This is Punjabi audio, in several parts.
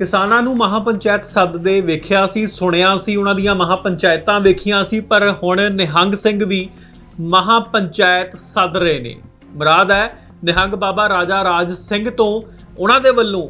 ਕਿਸਾਨਾਂ ਨੂੰ ਮਹਾਪੰਚਾਇਤ ਸੱਦਦੇ ਵੇਖਿਆ ਸੀ, ਸੁਣਿਆ ਸੀ, ਉਹਨਾਂ ਦੀਆਂ ਮਹਾਪੰਚਾਇਤਾਂ ਵੇਖੀਆਂ ਸੀ, ਪਰ ਹੁਣ ਨਿਹੰਗ ਸਿੰਘ ਵੀ ਮਹਾਪੰਚਾਇਤ ਸੱਦ ਰਹੇ ਨੇ। ਮੁਰਾਦ ਹੈ, ਨਿਹੰਗ ਬਾਬਾ ਰਾਜਾ ਰਾਜ ਸਿੰਘ ਤੋਂ ਉਹਨਾਂ ਦੇ ਵੱਲੋਂ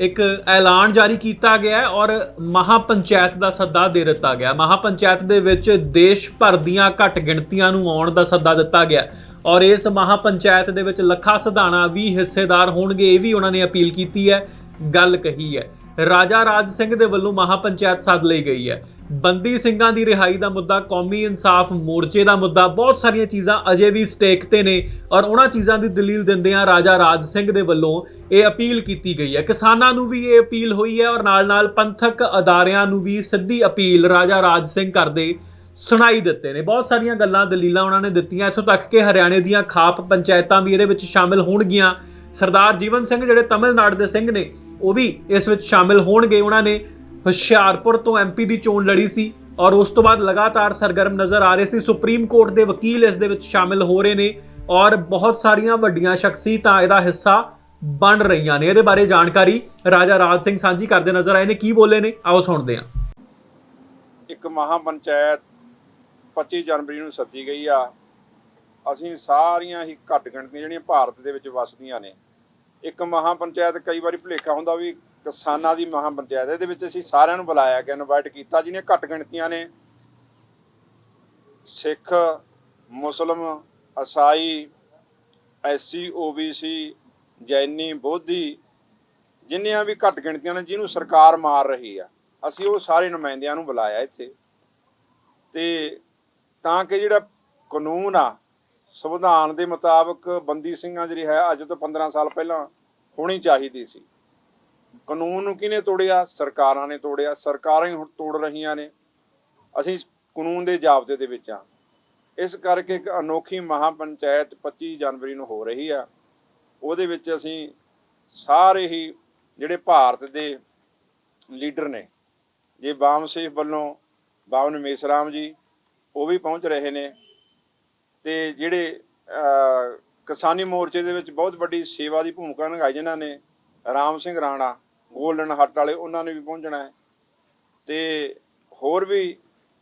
ਇੱਕ ਐਲਾਨ ਜਾਰੀ ਕੀਤਾ ਗਿਆ ਹੈ ਔਰ ਮਹਾਪੰਚਾਇਤ ਦਾ ਸੱਦਾ ਦੇ ਦਿੱਤਾ ਗਿਆ ਮਹਾਪੰਚਾਇਤ ਦੇ ਵਿੱਚ ਦੇਸ਼ ਭਰ ਦੀਆਂ ਘੱਟ ਗਿਣਤੀਆਂ ਨੂੰ ਆਉਣ ਦਾ ਸੱਦਾ ਦਿੱਤਾ ਗਿਆ ਔਰ ਇਸ ਮਹਾਪੰਚਾਇਤ ਦੇ ਵਿੱਚ ਲੱਖਾ ਸਧਾਣਾ ਵੀ ਹਿੱਸੇਦਾਰ ਹੋਣਗੇ, ਇਹ ਵੀ ਉਹਨਾਂ ਨੇ ਅਪੀਲ ਕੀਤੀ ਹੈ, ਗੱਲ ਕਹੀ ਹੈ। ਰਾਜਾ ਰਾਜ ਸਿੰਘ ਦੇ ਵੱਲੋਂ ਮਹਾਪੰਚਾਇਤ ਸੱਦ ਲਈ ਗਈ ਹੈ। ਬੰਦੀ ਸਿੰਘਾਂ ਦੀ ਰਿਹਾਈ ਦਾ ਮੁੱਦਾ, ਕੌਮੀ ਇਨਸਾਫ ਮੋਰਚੇ ਦਾ ਮੁੱਦਾ, ਬਹੁਤ ਸਾਰੀਆਂ ਚੀਜ਼ਾਂ ਅਜੇ ਵੀ ਸਟੇਕ ਤੇ ਨੇ ਔਰ ਉਹਨਾਂ ਚੀਜ਼ਾਂ ਦੀ ਦਲੀਲ ਦਿੰਦਿਆਂ ਰਾਜਾ ਰਾਜ ਸਿੰਘ ਦੇ ਵੱਲੋਂ ਇਹ ਅਪੀਲ ਕੀਤੀ ਗਈ ਹੈ। ਕਿਸਾਨਾਂ ਨੂੰ ਵੀ ਇਹ ਅਪੀਲ ਹੋਈ ਹੈ ਔਰ ਨਾਲ-ਨਾਲ ਪੰਥਕ ਅਦਾਰਿਆਂ ਨੂੰ ਵੀ ਸਿੱਧੀ ਅਪੀਲ ਰਾਜਾ ਰਾਜ ਸਿੰਘ ਕਰਦੇ ਸੁਣਾਈ ਦਿੱਤੇ ਨੇ। ਬਹੁਤ ਸਾਰੀਆਂ ਗੱਲਾਂ, ਦਲੀਲਾਂ ਉਹਨਾਂ ਨੇ ਦਿੱਤੀਆਂ। ਇੱਥੋਂ ਤੱਕ ਕਿ ਹਰਿਆਣੇ ਦੀਆਂ ਖਾਪ ਪੰਚਾਇਤਾਂ ਵੀ ਇਹਦੇ ਵਿੱਚ ਸ਼ਾਮਿਲ ਹੋਣਗੀਆਂ। ਸਰਦਾਰ ਜੀਵਨ ਸਿੰਘ ਜਿਹੜੇ ਤਮਿਲਨਾਡੂ ਦੇ ਸਿੰਘ ਨੇ ਉਹ ਵੀ ਇਸ ਵਿੱਚ ਸ਼ਾਮਿਲ ਹੋਣਗੇ। ਉਹਨਾਂ ਨੇ ਹੁਸ਼ਿਆਰਪੁਰ ਤੋਂ ਐਮਪੀ ਦੀ ਚੋਣ ਲੜੀ ਸੀ ਔਰ ਉਸ ਤੋਂ ਬਾਅਦ ਲਗਾਤਾਰ ਸਰਗਰਮ ਨਜ਼ਰ ਆ ਰਹੇ ਸੀ। ਸੁਪਰੀਮ ਕੋਰਟ ਦੇ ਵਕੀਲ ਇਸ ਦੇ ਵਿੱਚ ਸ਼ਾਮਿਲ ਹੋ ਰਹੇ ਨੇ ਔਰ ਬਹੁਤ ਸਾਰੀਆਂ ਵੱਡੀਆਂ ਸ਼ਖਸੀਅਤਾਂ ਇਹਦਾ ਹਿੱਸਾ ਬਣ ਰਹੀਆਂ ਨੇ। ਇਹਦੇ ਬਾਰੇ ਜਾਣਕਾਰੀ ਰਾਜਾ ਰਾਜ ਸਿੰਘ ਸਾਂਝੀ ਕਰਦੇ ਨਜ਼ਰ ਆਏ ਨੇ। ਕੀ ਬੋਲੇ ਨੇ? ਆਓ ਸੁਣਦੇ ਹਾਂ। ਇੱਕ ਮਹਾ ਪੰਚਾਇਤ 25 ਜਨਵਰੀ ਨੂੰ ਸੱਦੀ ਗਈ ਆ। ਅਸੀਂ ਸਾਰੀਆਂ ਹੀ ਘੱਟ ਗਿਣਤੀਆਂ ਜਿਹੜੀਆਂ ਭਾਰਤ ਦੇ ਵਿੱਚ ਵਸਦੀਆਂ ਨੇ ਇੱਕ ਮਹਾ ਪੰਚਾਇਤ ਕਈ ਵਾਰੀ ਭੁਲੇਖਾ ਹੁੰਦਾ ਵੀ ਕਿਸਾਨਾਂ ਦੀ ਮਹਾ ਪੰਚਾਇਤ ਇਹਦੇ ਵਿੱਚ ਅਸੀਂ ਸਾਰਿਆਂ ਨੂੰ ਬੁਲਾਇਆ ਗਿਆ ਇਨਵਾਈਟ ਕੀਤਾ ਜਿਹੜੀਆਂ ਘੱਟ ਗਿਣਤੀਆਂ ਨੇ। ਸਿੱਖ, ਮੁਸਲਮ, ਅਸਾਈ, ਐਸਸੀ, ਓਬੀਸੀ, ਜੈਨੀ, ਬੋਧੀ, ਜਿੰਨੀਆਂ ਵੀ ਘੱਟ ਗਿਣਤੀਆਂ ਨੇ, ਜਿਹਨੂੰ ਸਰਕਾਰ ਮਾਰ ਰਹੀ ਆ, ਅਸੀਂ ਉਹ ਸਾਰੇ ਨੁਮਾਇੰਦਿਆਂ ਨੂੰ ਬੁਲਾਇਆ ਇੱਥੇ। ਤੇ ਤਾਂ ਕਿ ਜਿਹੜਾ ਕਾਨੂੰਨ ਆ ਸੰਵਿਧਾਨ ਦੇ ਮੁਤਾਬਕ ਬੰਦੀ ਸਿੰਘਾਂ ਦੀ ਰਿਹਾ ਅੱਜ ਤੋਂ 15 ਸਾਲ ਪਹਿਲਾਂ ਹੋਣੀ ਚਾਹੀਦੀ ਸੀ। ਕਾਨੂੰਨ ਨੂੰ ਕਿਹਨੇ ਤੋੜਿਆ? ਸਰਕਾਰਾਂ ਨੇ ਤੋੜਿਆ। ਸਰਕਾਰਾਂ ਹੀ ਹੁਣ ਤੋੜ ਰਹੀਆਂ ਨੇ। ਅਸੀਂ ਕਾਨੂੰਨ ਦੇ ਜਾਬਤੇ ਦੇ ਵਿੱਚ ਆ ਇਸ ਕਰਕੇ ਇੱਕ ਅਨੋਖੀ ਮਹਾਪੰਚਾਇਤ 25 ਜਨਵਰੀ ਨੂੰ ਹੋ ਰਹੀ ਆ। ਉਹਦੇ ਵਿੱਚ ਅਸੀਂ ਸਾਰੇ ਹੀ ਜਿਹੜੇ ਭਾਰਤ ਦੇ ਲੀਡਰ ਨੇ, ਜੇ ਬਾਮ ਸੇਫ ਵੱਲੋਂ ਬਾਵਨ ਮੇਸਰਾਮ ਜੀ, ਉਹ ਵੀ ਪਹੁੰਚ ਰਹੇ ਨੇ। ਤੇ ਜਿਹੜੇ ਕਿਸਾਨੀ ਮੋਰਚੇ ਦੇ ਵਿੱਚ ਬਹੁਤ ਵੱਡੀ ਸੇਵਾ ਦੀ ਭੂਮਿਕਾ ਨਿਭਾਈ ਜਿਨ੍ਹਾਂ ਨੇ, ਰਾਮ ਸਿੰਘ ਰਾਣਾ, ਗੋਲਡਨ ਹੱਟ ਵਾਲੇ, ਉਹਨਾਂ ਨੇ ਵੀ ਪਹੁੰਚਣਾ ਹੈ। ਤੇ ਹੋਰ ਵੀ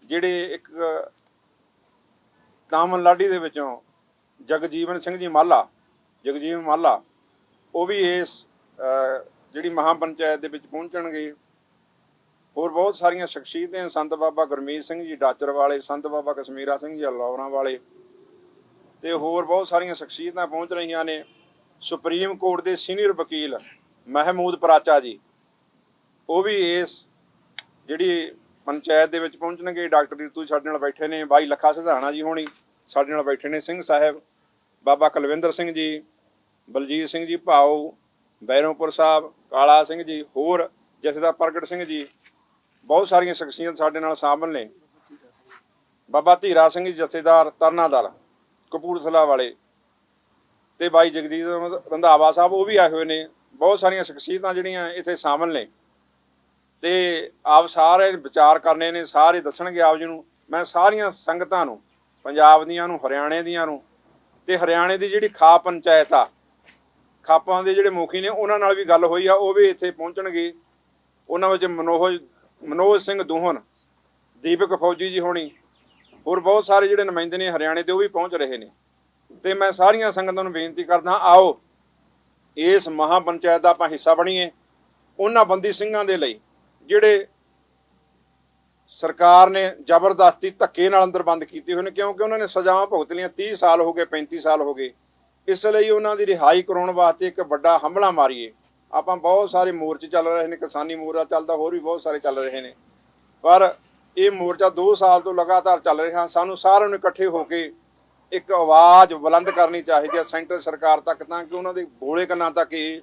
ਜਿਹੜੇ ਇੱਕ ਤਾਮਿਲਨਾਡੂ ਦੇ ਵਿੱਚੋਂ ਜਗਜੀਵਨ ਸਿੰਘ ਜੀ ਮਾਲਾ, ਜਗਜੀਵਨ ਮਾਲਾ, ਉਹ ਵੀ ਇਸ ਜਿਹੜੀ ਜਿਹੜੀ ਮਹਾਪੰਚਾਇਤ ਦੇ ਵਿੱਚ ਪਹੁੰਚਣਗੇ। ਹੋਰ ਬਹੁਤ ਸਾਰੀਆਂ ਸ਼ਖਸੀਅਤਾਂ ਸੰਤ ਬਾਬਾ ਗੁਰਮੀਤ ਸਿੰਘ ਜੀ ਡਾਚਰ ਵਾਲੇ, ਸੰਤ ਬਾਬਾ ਕਸ਼ਮੀਰਾ ਸਿੰਘ ਜੀ ਅਲੌਰਾਂ ਵਾਲੇ ਤੇ ਹੋਰ ਬਹੁਤ ਸਾਰੀਆਂ ਸ਼ਖਸੀਅਤਾਂ ਪਹੁੰਚ ਰਹੀਆਂ ਨੇ। ਸੁਪਰੀਮ ਕੋਰਟ ਦੇ ਸੀਨੀਅਰ ਵਕੀਲ ਮਹਿਮੂਦ ਪਰਾਚਾ ਜੀ, ਉਹ ਵੀ ਇਸ ਜਿਹੜੀ ਪੰਚਾਇਤ ਦੇ ਵਿੱਚ ਪਹੁੰਚਣਗੇ। ਡਾਕਟਰ ਰੀਤੂ ਸਾਡੇ ਨਾਲ ਬੈਠੇ ਨੇ, ਬਾਈ ਲੱਖਾ ਸਿਧਾਣਾ ਜੀ ਹੋਣੀ ਸਾਡੇ ਨਾਲ ਬੈਠੇ ਨੇ, ਸਿੰਘ ਸਾਹਿਬ, ਬਾਬਾ ਕੁਲਵਿੰਦਰ ਸਿੰਘ ਜੀ, ਬਲਜੀਤ ਸਿੰਘ ਜੀ, ਭਾਊ, ਬੈਰੋਂਪੁਰ ਸਾਹਿਬ, ਕਾਲਾ ਸਿੰਘ ਜੀ, ਹੋਰ ਜਥੇਦਾਰ ਪ੍ਰਗਟ ਸਿੰਘ ਜੀ, ਬਹੁਤ ਸਾਰੀਆਂ ਸ਼ਖਸੀਅਤ ਸਾਡੇ ਨਾਲ ਸ਼ਾਮਲ ਨੇ। ਬਾਬਾ ਧੀਰਾ ਸਿੰਘ ਜੀ, ਜਥੇਦਾਰ ਤਰਨਾ ਦਲ ਕਪੂਰਥਲਾ ਵਾਲੇ ਤੇ ਬਾਈ ਜਗਦੀਪ ਰੰਧਾਵਾ ਸਾਹਿਬ, ਉਹ ਵੀ ਆਏ ਹੋਏ ਨੇ। ਬਹੁਤ ਸਾਰੀਆਂ ਸ਼ਖਸੀਅਤਾਂ ਜਿਹੜੀਆਂ ਇੱਥੇ ਸ਼ਾਮਲ ਨੇ। ਤੇ ਆਪ ਸਾਰੇ ਵਿਚਾਰ ਕਰਨੇ ਨੇ, ਸਾਰੇ ਦੱਸਣਗੇ ਆਪ ਜੀ ਨੂੰ। ਮੈਂ ਸਾਰੀਆਂ ਸੰਗਤਾਂ ਨੂੰ, ਪੰਜਾਬ ਦੀਆਂ ਨੂੰ, ਹਰਿਆਣੇ ਦੀਆਂ ਨੂੰ ਤੇ ਹਰਿਆਣੇ ਦੀ ਜਿਹੜੀ ਖਾ ਪੰਚਾਇਤ ਆ, ਖਾਪਾਂ ਦੇ ਜਿਹੜੇ ਮੁਖੀ ਨੇ, ਉਹਨਾਂ ਨਾਲ ਵੀ ਗੱਲ ਹੋਈ ਆ, ਉਹ ਵੀ ਇੱਥੇ ਪਹੁੰਚਣਗੇ। ਉਹਨਾਂ ਵਿੱਚ ਮਨੋਜ ਮਨੋਜ ਸਿੰਘ ਦੂਹਨ, ਦੀਪਕ ਫੌਜੀ ਜੀ ਹੋਣੀ ਹੋਰ ਬਹੁਤ ਸਾਰੇ ਜਿਹੜੇ ਨੁਮਾਇੰਦੇ ਨੇ ਹਰਿਆਣੇ ਦੇ, ਉਹ ਵੀ ਪਹੁੰਚ ਰਹੇ ਨੇ। ਤੇ ਮੈਂ ਸਾਰੀਆਂ ਸੰਗਤਾਂ ਨੂੰ ਬੇਨਤੀ ਕਰਦਾ ਆਓ, ਇਸ ਮਹਾ ਪੰਚਾਇਤ ਦਾ ਆਪਾਂ ਹਿੱਸਾ ਬਣੀਏ। ਉਹਨਾਂ ਬੰਦੀ ਸਿੰਘਾਂ ਦੇ ਲਈ ਜਿਹੜੇ ਸਰਕਾਰ ਨੇ ਜ਼ਬਰਦਸਤੀ ਧੱਕੇ ਨਾਲ ਅੰਦਰ ਬੰਦ ਕੀਤੇ ਹੋਏ ਨੇ, ਕਿਉਂਕਿ ਉਹਨਾਂ ਨੇ ਸਜ਼ਾਵਾਂ ਭੁਗਤ ਲਈਆਂ 30 ਸਾਲ ਹੋ ਗਏ 35 ਸਾਲ ਹੋ ਗਏ। ਇਸ ਲਈ ਉਹਨਾਂ ਦੀ ਰਿਹਾਈ ਕਰਾਉਣ ਵਾਸਤੇ ਇੱਕ ਵੱਡਾ ਹਮਲਾ ਮਾਰੀਏ। ਆਪਾਂ ਬਹੁਤ ਸਾਰੇ ਮੋਰਚੇ ਚੱਲ ਰਹੇ ਨੇ, ਕਿਸਾਨੀ ਮੋਰਚਾ ਚੱਲਦਾ, ਹੋਰ ਵੀ ਬਹੁਤ ਸਾਰੇ ਚੱਲ ਰਹੇ ਨੇ। ਪਰ ਇਹ ਮੋਰਚਾ 2 ਸਾਲ ਤੋਂ ਲਗਾਤਾਰ ਚੱਲ ਰਿਹਾ। ਸਾਨੂੰ ਸਾਰਿਆਂ ਨੂੰ ਇਕੱਠੇ ਹੋ ਕੇ ਇੱਕ ਆਵਾਜ਼ ਬੁਲੰਦ ਕਰਨੀ ਚਾਹੀਦੀ ਹੈ ਸੈਂਟਰ ਸਰਕਾਰ ਤੱਕ ਤਾਂ ਕਿ ਉਹਨਾਂ ਦੇ ਗੋਲੇ ਕੰਨਾਂ ਤੱਕ ਇਹ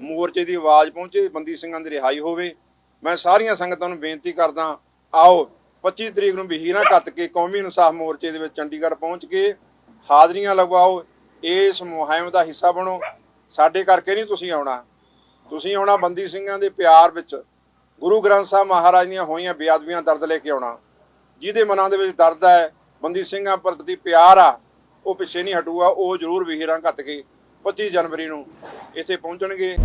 ਮੋਰਚੇ ਦੀ ਆਵਾਜ਼ ਪਹੁੰਚੇ, ਬੰਦੀ ਸਿੰਘਾਂ ਦੀ ਰਿਹਾਈ ਹੋਵੇ। ਮੈਂ ਸਾਰੀਆਂ ਸੰਗਤਾਂ ਨੂੰ ਬੇਨਤੀ ਕਰਦਾ, ਆਓ 25 ਤਰੀਕ ਨੂੰ ਬਹੀਰਾਂ ਕੱਤ ਕੇ ਕੌਮੀ ਇਨਸਾਫ ਮੋਰਚੇ ਦੇ ਵਿੱਚ ਚੰਡੀਗੜ੍ਹ ਪਹੁੰਚ ਕੇ ਹਾਜ਼ਰੀਆਂ ਲਗਵਾਓ, ਇਸ ਮੁਹਿੰਮ ਦਾ ਹਿੱਸਾ ਬਣੋ। ਸਾਡੇ ਕਰਕੇ ਨਹੀਂ ਤੁਸੀਂ ਆਉਣਾ। ਤੁਸੀਂ ਆਉਣਾ ਬੰਦੀ ਸਿੰਘਾਂ ਦੇ ਪਿਆਰ ਵਿੱਚ। ਗੁਰੂ ਗ੍ਰੰਥ ਸਾਹਿਬ ਮਹਾਰਾਜ ਦੀਆਂ ਹੋਈਆਂ ਬੇਅਦਬੀਆਂ ਦਰਦ ਲੈ ਕੇ ਆਉਣਾ। ਜਿਹਦੇ ਮਨਾਂ ਦੇ ਵਿੱਚ ਦਰਦ ਹੈ, ਬੰਦੀ ਸਿੰਘਾਂ ਪ੍ਰਤੀ ਪਿਆਰ ਆ, ਉਹ ਪਿੱਛੇ ਨਹੀਂ ਹਟੂਗਾ, ਉਹ ਜ਼ਰੂਰ ਵਿਹੀਰਾਂ ਘੱਤ ਕੇ 25 ਜਨਵਰੀ ਨੂੰ ਇੱਥੇ ਪਹੁੰਚਣਗੇ।